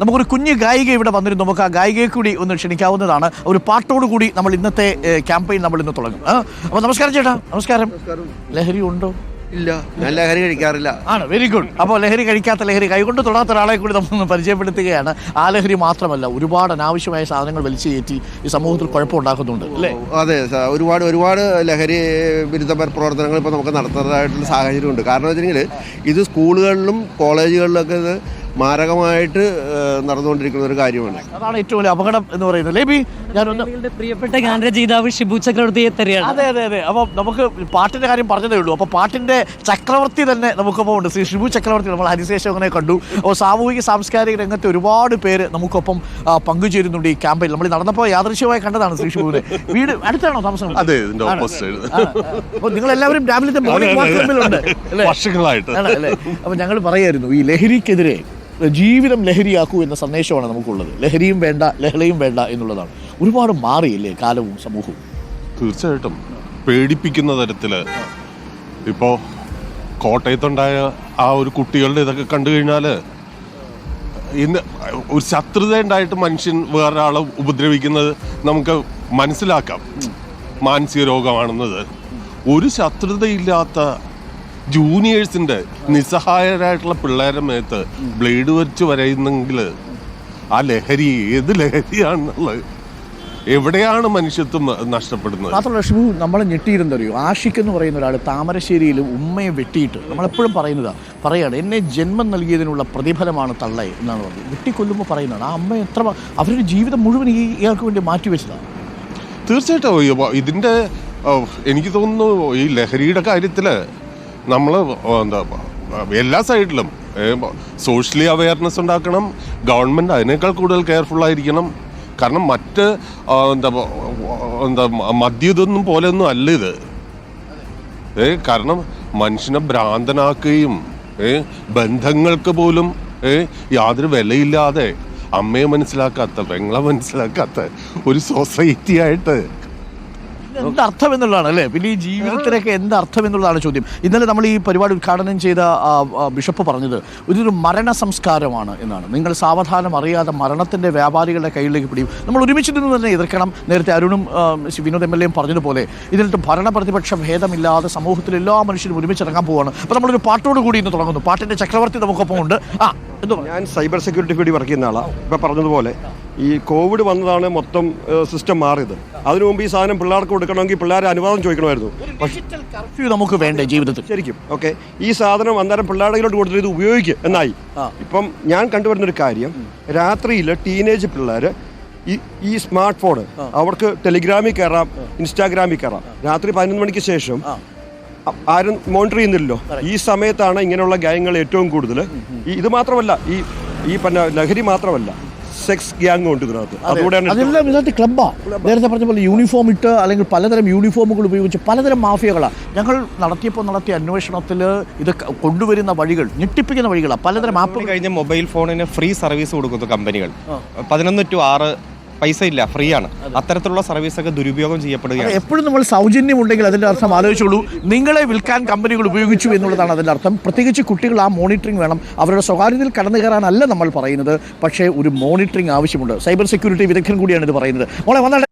നമുക്കൊരു കുഞ്ഞു ഗായിക ഇവിടെ വന്നിരുന്നു. നമുക്ക് ആ ഗായികയെ കൂടി ഒന്ന് ക്ഷണിക്കാവുന്നതാണ്. ഒരു പാട്ടോട് കൂടി നമ്മൾ ഇന്നത്തെ ക്യാമ്പയിൻ നമ്മൾ ഇന്ന് തുടങ്ങും. അപ്പൊ അപ്പോൾ നമസ്കാരം ചേട്ടാ. നമസ്കാരം. ലഹരി ഉണ്ടോ? ഇല്ല. ഞാൻ ലഹരി കഴിക്കാറില്ല. ആണ്. Very good. അപ്പോൾ ലഹരി കഴിക്കാത്ത ലഹരി കൈകൊണ്ട് തൊടാത്ത ഒരാളെ കൂടി നമ്മളൊന്ന് പരിചയപ്പെടുത്തുകയാണ്. ആ ലഹരി മാത്രമല്ല ഒരുപാട് അനാവശ്യമായ സാധനങ്ങൾ വലിച്ചു കയറ്റി ഈ സമൂഹത്തിൽ കുഴപ്പമുണ്ടാക്കുന്നുണ്ട് അല്ലേ? അതെ ഒരുപാട് ഒരുപാട് ലഹരി വിരുദ്ധ പ്രവർത്തനങ്ങൾ ഇപ്പോൾ നമുക്ക് നടത്തുന്നതായിട്ടുള്ള സാഹചര്യമുണ്ട്. കാരണം വെച്ചിട്ടുണ്ടെങ്കിൽ ഇത് സ്കൂളുകളിലും കോളേജുകളിലൊക്കെ ഇത് മാരകമായിട്ട് നടന്നുകൊണ്ടിരിക്കുന്ന ഒരു കാര്യമാണ്. അതാണ് ഏറ്റവും വലിയ അപകടം എന്ന് പറയുന്നത്. ലേബി ഞാനൊന്ന് പ്രിയപ്പെട്ട ഗാനരചയിതാവ് ഷിബു ചക്രവർത്തിയെ തരികയാണ് അതെ അതെ അതെ. അപ്പോൾ നമുക്ക് പാട്ടിന്റെ കാര്യം പറഞ്ഞതേ ഉള്ളൂ. അപ്പോൾ പാട്ടിന്റെ ചക്രവർത്തി തന്നെ നമുക്കൊപ്പം ഉണ്ട്. ശ്രീ ഷിബു ചക്രവർത്തി നമ്മൾ അതിശേഷം അങ്ങനെ കണ്ടു. അപ്പോൾ സാമൂഹിക സാംസ്കാരിക രംഗത്തെ ഒരുപാട് പേര് നമുക്കൊപ്പം പങ്കുചേരുന്നുണ്ട് ഈ ക്യാമ്പിൽ. നമ്മൾ നടന്നപ്പോൾ യാദൃശ്യമായി കണ്ടതാണ് ശ്രീ ഷിബുവിനെ. വീട് അടുത്താണോ താമസം? അതെ ഇതിന്റെ ആണ്. അപ്പോൾ നിങ്ങൾ എല്ലാവരും രാവിലത്തെ മോർണിംഗ് വാക്കിലുണ്ട് വർഷങ്ങളായിട്ട്. അല്ലേ? അപ്പോൾ ഞങ്ങൾ പറയായിരുന്നു ഈ ലഹരിക്കെതിരെ ജീവിതം ലഹരിയാക്കൂ എന്ന സന്ദേശമാണ് നമുക്കുള്ളത്. ലഹരിയും വേണ്ട ലഹളയും വേണ്ട എന്നുള്ളതാണ്. ഒരുപാട് മാറിയില്ലേ കാലവും സമൂഹവും? തീർച്ചയായിട്ടും. പേടിപ്പിക്കുന്ന തരത്തിൽ ഇപ്പോൾ കോട്ടയത്തുണ്ടായ ആ ഒരു കുട്ടികളുടെ ഇതൊക്കെ കണ്ടു കഴിഞ്ഞാൽ ഇന്ന് ഒരു ശത്രുത ഉണ്ടായിട്ട് മനുഷ്യൻ വേറൊരാളെ ഉപദ്രവിക്കുന്നത് നമുക്ക് മനസ്സിലാക്കാം. മാനസിക രോഗമാണെന്നത്. ഒരു ശത്രുതയില്ലാത്ത ജൂനിയേഴ്സിന്റെ നിസ്സഹായരായിട്ടുള്ള പിള്ളേരുടെ മേത്ത് ബ്ലേഡ് വരച്ച് വരയുന്നെങ്കിൽ ആ ലഹരി ഏത് ലഹരിയാണെന്നുള്ളത്? എവിടെയാണ് മനുഷ്യത്വം നഷ്ടപ്പെടുന്നത്? മാത്രമല്ല ഷിബു നമ്മളെ ഞെട്ടിയിരുന്നറിയോ ആഷിഖ് എന്ന് പറയുന്ന ഒരാൾ താമരശ്ശേരിയിൽ ഉമ്മയെ വെട്ടിയിട്ട് നമ്മളെപ്പോഴും പറയുന്നതാ പറയാണ് എന്നെ ജന്മം നൽകിയതിനുള്ള പ്രതിഫലമാണ് തള്ളേ എന്നാണ് പറഞ്ഞത്. വെട്ടിക്കൊല്ലുമ്പോൾ പറയുന്നതാണ് ആ അമ്മ എത്ര അവരുടെ ജീവിതം മുഴുവൻ ഈ ഇയാൾക്ക് വേണ്ടി മാറ്റിവെച്ചതാണ് തീർച്ചയായിട്ടും ഇതിന്റെ ഇതിന്റെ എനിക്ക് തോന്നുന്നു ഈ ലഹരിയുടെ കാര്യത്തിൽ നമ്മൾ എന്താ എല്ലാ സൈഡിലും സോഷ്യലി അവയർനെസ് ഉണ്ടാക്കണം ഗവൺമെന്റ് അതിനേക്കാൾ കൂടുതൽ കെയർഫുൾ ആയിരിക്കണം. കാരണം മറ്റ് എന്താ എന്താ ഇതൊന്നും പോലെയൊന്നും അല്ല ഇത്. ഏ കാരണം മനുഷ്യനെ ഭ്രാന്തനാക്കുകയും ഏ ബന്ധങ്ങൾക്ക് പോലും ഏ യാതൊരു വിലയില്ലാതെ അമ്മയെ മനസ്സിലാക്കാത്ത പെങ്ങളെ മനസ്സിലാക്കാത്ത ഒരു സൊസൈറ്റി ആയിട്ട് എന്ത് അർത്ഥം എന്നുള്ളതാണ് അല്ലേ പിന്നെ ഈ ജീവിതത്തിനൊക്കെ എന്ത് അർത്ഥം എന്നുള്ളതാണ് ചോദ്യം. ഇന്നലെ നമ്മൾ ഈ പരിപാടി ഉദ്ഘാടനം ചെയ്ത ബിഷപ്പ് പറഞ്ഞത് ഇതൊരു മരണ സംസ്കാരമാണ് എന്നാണ്. നിങ്ങൾ സാവധാനം അറിയാതെ മരണത്തിന്റെ വ്യാപാരികളുടെ കയ്യിലേക്ക് പിടിയും. നമ്മൾ ഒരുമിച്ച് നിന്ന് തന്നെ എതിർക്കണം. നേരത്തെ അരുണും വിനോദ് എം എൽ എയും പറഞ്ഞതുപോലെ ഇതിനകത്ത് ഭരണപ്രതിപക്ഷ ഭേദമില്ലാതെ സമൂഹത്തിൽ എല്ലാ മനുഷ്യരും ഒരുമിച്ച് ഇറങ്ങാൻ പോവാണ്. അപ്പോൾ നമ്മളൊരു പാട്ടോട് കൂടി ഇന്ന് തുടങ്ങുന്നു. പാട്ടിന്റെ ചക്രവർത്തി നമുക്കൊപ്പം ഉണ്ട് ആ ഞാൻ സൈബർ സെക്യൂരിറ്റി വേണ്ടി വർക്ക് ചെയ്യുന്ന ആളാണ് ഇപ്പം പറഞ്ഞതുപോലെ ഈ കോവിഡ് വന്നതാണ് മൊത്തം സിസ്റ്റം മാറിയത്. അതിനു മുമ്പ് ഈ സാധനം പിള്ളേർക്ക് കൊടുക്കണമെങ്കിൽ പിള്ളേരെ അനുവാദം ചോദിക്കണമായിരുന്നു. പക്ഷേ കർഫ്യൂ നമുക്ക് വേണ്ട ജീവിതത്തിൽ? ശരിക്കും ഓക്കെ. ഈ സാധനം അന്നേരം പിള്ളേരുടെ കയ്യിലോട്ട് കൊടുത്തിട്ട് ഇത് ഉപയോഗിക്കുക എന്നായി. ഇപ്പം ഞാൻ കണ്ടുവരുന്നൊരു കാര്യം രാത്രിയിൽ ടീനേജ് പിള്ളേർ ഈ ഈ സ്മാർട്ട് ഫോൺ അവർക്ക് ടെലിഗ്രാമിൽ കയറാം ഇൻസ്റ്റാഗ്രാമിൽ കയറാം രാത്രി പതിനൊന്ന് മണിക്ക് ശേഷം ആരും മോണിറ്റർ ചെയ്യുന്നില്ലല്ലോ. ഈ സമയത്താണ് ഇങ്ങനെയുള്ള ഗായങ്ങൾ ഏറ്റവും കൂടുതൽ ഇത് മാത്രമല്ല ഈ ഈ ലഹരി മാത്രമല്ല. സെക്സ് ഗ്യാങ് ഉണ്ട് ഇതിനകത്ത്. അതുകൂടെയാണ്. അതെല്ലാം ഇതിനകത്ത് ക്ലബ്ബാണ് നേരത്തെ പറഞ്ഞ പോലെ യൂണിഫോം ഇട്ട് അല്ലെങ്കിൽ പലതരം യൂണിഫോമുകൾ ഉപയോഗിച്ച് പലതരം മാഫിയകളാണ് ഞങ്ങൾ നടത്തിയപ്പോൾ നടത്തിയ അന്വേഷണത്തിൽ ഇത് കൊണ്ടുവരുന്ന വഴികൾ ഞെട്ടിപ്പിക്കുന്ന വഴികളാണ് പലതരം ആപ്പുകൾ കഴിഞ്ഞ മൊബൈൽ ഫോണിന് ഫ്രീ സർവീസ് കൊടുക്കുന്നു കമ്പനികൾ. പതിനൊന്ന് ടു ആറ് പൈസ ഇല്ല ഫ്രീ ആണ് അത്തരത്തിലുള്ള സർവീസ് ഒക്കെ ദുരുപയോഗം ചെയ്യപ്പെടുകയാണ്. എപ്പോഴും നമ്മൾ സൗജന്യം ഉണ്ടെങ്കിൽ അതിന്റെ അർത്ഥം ആലോചിച്ചോളൂ. നിങ്ങളെ വിൽക്കാൻ കമ്പനികൾ ഉപയോഗിച്ചു എന്നുള്ളതാണ് അതിന്റെ അർത്ഥം. പ്രത്യേകിച്ച് കുട്ടികൾ ആ മോണിറ്ററിംഗ് വേണം. അവരുടെ സ്വകാര്യതയിൽ കടന്നു കയറാനല്ല നമ്മൾ പറയുന്നത്. പക്ഷേ ഒരു മോണിറ്ററിംഗ് ആവശ്യമുണ്ട്. സൈബർ സെക്യൂരിറ്റി വിദഗ്ധൻ കൂടിയാണ് ഇത് പറയുന്നത്. മോളെ വന്നാട്ടെ